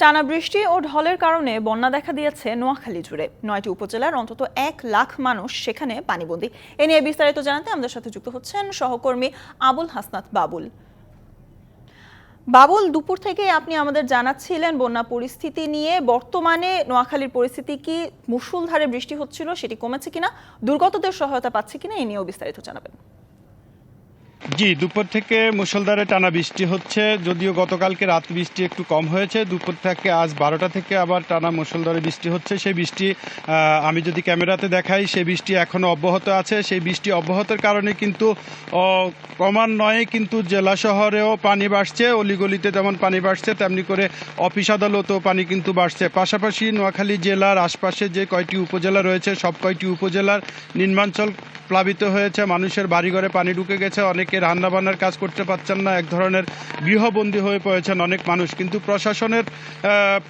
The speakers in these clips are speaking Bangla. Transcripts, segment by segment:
টানা বৃষ্টি ও ঢলের কারণে বন্যা দেখা দিয়েছে নোয়াখালী জুড়ে। নয়টি উপজেলার অন্তত এক লাখ মানুষ সেখানে পানিবন্দী। এ নিয়ে বিস্তারিত জানাতে আমাদের সাথে যুক্ত হচ্ছেন সহকর্মী আবুল হাসনাত বাবুল। বাবুল, দুপুর থেকে আপনি আমাদের জানাচ্ছিলেন বন্যা পরিস্থিতি নিয়ে। বর্তমানে নোয়াখালীর পরিস্থিতি কি? মুষলধারে বৃষ্টি হচ্ছিল, সেটি কমেছে কিনা? দুর্গতদের সহায়তা পাচ্ছে কিনা? এ নিয়েও বিস্তারিত জানাবেন। জি, দুপুর থেকে মুষলধারে টানা বৃষ্টি হচ্ছে, যদিও গতকালকে রাত বৃষ্টি একটু কম হয়েছে। দুপুর থেকে আজ বারোটা থেকে আবার টানা মুষলধারে বৃষ্টি হচ্ছে। সেই বৃষ্টি আমি যদি ক্যামেরাতে দেখাই, সেই বৃষ্টি এখনও অব্যাহত আছে। সেই বৃষ্টি অব্যাহতের কারণে কিন্তু ক্রমান্বয়ে কিন্তু জেলা শহরেও পানি বাড়ছে। অলিগলিতে যেমন পানি বাড়ছে, তেমনি করে অফিস আদালতেও পানি কিন্তু বাড়ছে। পাশাপাশি নোয়াখালী জেলার আশপাশে যে কয়টি উপজেলা রয়েছে, সব কয়টি উপজেলার নিম্নাঞ্চল প্লাবিত হয়েছে। মানুষের বাড়িঘরে পানি ঢুকে গেছে, অনেকে রান্নাবান্নার কাজ করতে পারছেন না, এক ধরনের গৃহবন্দী হয়ে পড়েছেন অনেক মানুষ। কিন্তু প্রশাসনের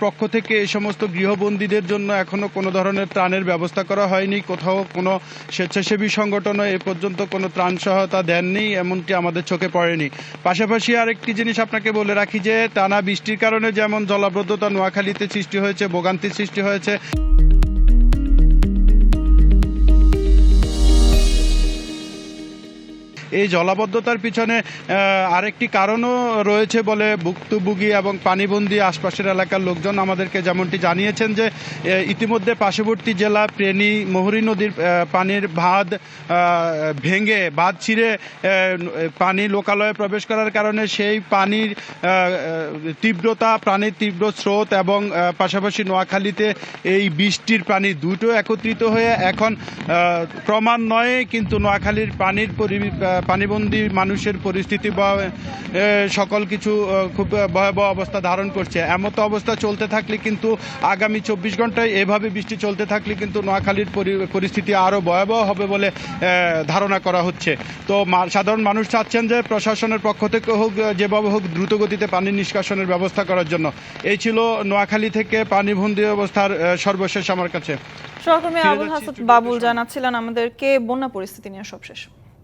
পক্ষ থেকে এই সমস্ত গৃহবন্দীদের জন্য এখনও কোনো ধরনের ত্রাণের ব্যবস্থা করা হয়নি। কোথাও কোনো স্বেচ্ছাসেবী সংগঠনও এ পর্যন্ত কোনো ত্রাণ সহায়তা দেননি, এমনটি আমাদের চোখে পড়েনি। পাশাপাশি আরেকটি জিনিস আপনাকে বলে রাখি যে, টানা বৃষ্টির কারণে যেমন জলাবদ্ধতা নোয়াখালীতে সৃষ্টি হয়েছে, ভোগান্তির সৃষ্টি হয়েছে। এই জলাবদ্ধতার পিছনে আরেকটি কারণও রয়েছে বলে ভুক্তভোগী এবং পানিবন্দী আশপাশের এলাকার লোকজন আমাদেরকে যেমনটি জানিয়েছেন যে ইতিমধ্যে পার্শ্ববর্তী জেলা প্রেনী মহুরী নদীর পানির বাঁধ ভেঙে, বাঁধ ছিঁড়ে পানি লোকালয়ে প্রবেশ করার কারণে সেই পানির তীব্রতা, প্রাণীর তীব্র স্রোত এবং পাশাপাশি নোয়াখালীতে এই বৃষ্টির পানি দুটো একত্রিত হয়ে এখন ক্রমান্বয়ে কিন্তু নোয়াখালীর পানির পানিবন্দী মানুষের পরিস্থিতি বা সকল কিছু খুব ভয়াবহ অবস্থা ধারণ করছে। এমতো অবস্থা চলতে থাকলে কিন্তু আগামী চব্বিশ ঘন্টায় এভাবে বৃষ্টি চলতে থাকলে কিন্তু নোয়াখালীর পরিস্থিতি আরও ভয়াবহ হবে বলে ধারণা করা হচ্ছে। তো সাধারণ মানুষ চাচ্ছেন যে প্রশাসনের পক্ষ থেকে হোক যেভাবে হোক দ্রুত গতিতে পানি নিষ্কাশনের ব্যবস্থা করার জন্য। এই ছিল নোয়াখালী থেকে পানিবন্দী অবস্থার সর্বশেষ আমার কাছে। সহকর্মী আবুল স্টুডিওতে বাবুল জানাচ্ছিলেন আমাদেরকে বন্যা পরিস্থিতি নিয়ে সবশেষ।